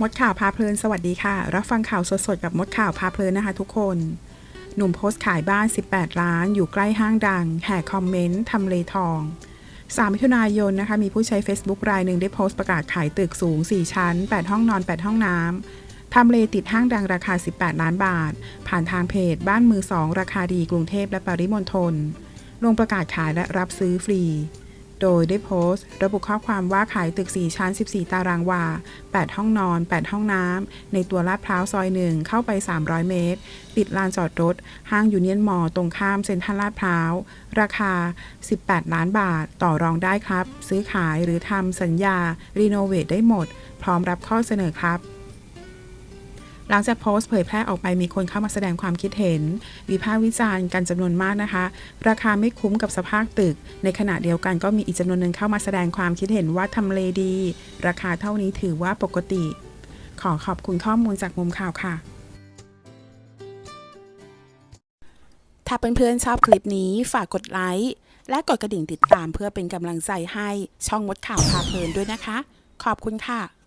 มดข่าวพาเพลินสวัสดีค่ะ รับฟังข่าวสดๆกับมดข่าวพาเพลินนะคะทุกคน หนุ่มโพสต์ขายบ้าน 18 ล้าน อยู่ใกล้ห้างดัง แห่คอมเมนต์ทำเลทอง 3 มิถุนายนนะคะ มีผู้ใช้ Facebook รายหนึ่งได้โพสต์ประกาศขายตึกสูง 4 ชั้น 8 ห้องนอน 8 ห้องน้ำทำเลติดห้างดังราคา 18 ล้านบาท ผ่านทางเพจ บ้านมือสองราคาดีกรุงเทพและปริมณฑลลงประกาศขายและรับซื้อฟรี โดยได้โพสต์ ระบุข้อความว่าขายตึก 4 ชั้น 14 ตารางวา 8 ห้องนอน 8 ห้องน้ำ ในตัวลาดพร้าวซอยหนึ่งเข้าไป 300 เมตร ติดลานจอดรถ ห้างยูเนียนมอลล์ตรงข้ามเซ็นทรัลลาดพร้าว ราคา 18 ล้านบาท ต่อรองได้ครับ ซื้อขายหรือทำสัญญา รีโนเวทได้หมด พร้อมรับข้อเสนอครับ หลังจากโพสต์เผยแพร่ออกไปมีคนเข้ามาแสดงความคิดเห็น วิพากษ์วิจารณ์กันจำนวนมากนะคะ ราคาไม่คุ้มกับสภาพตึก ในขณะเดียวกันก็มีอีกจำนวนหนึ่งเข้ามาแสดงความคิดเห็นว่าทำเลดี ราคาเท่านี้ถือว่าปกติ ขอขอบคุณข้อมูลจากมุมข่าวค่ะถ้าเพื่อนๆชอบคลิปนี้ฝากกดไลค์และกดกระดิ่งติดตามเพื่อเป็นกำลังใจให้ช่องมดข่าวพาเพลินด้วยนะคะ ขอบคุณค่ะ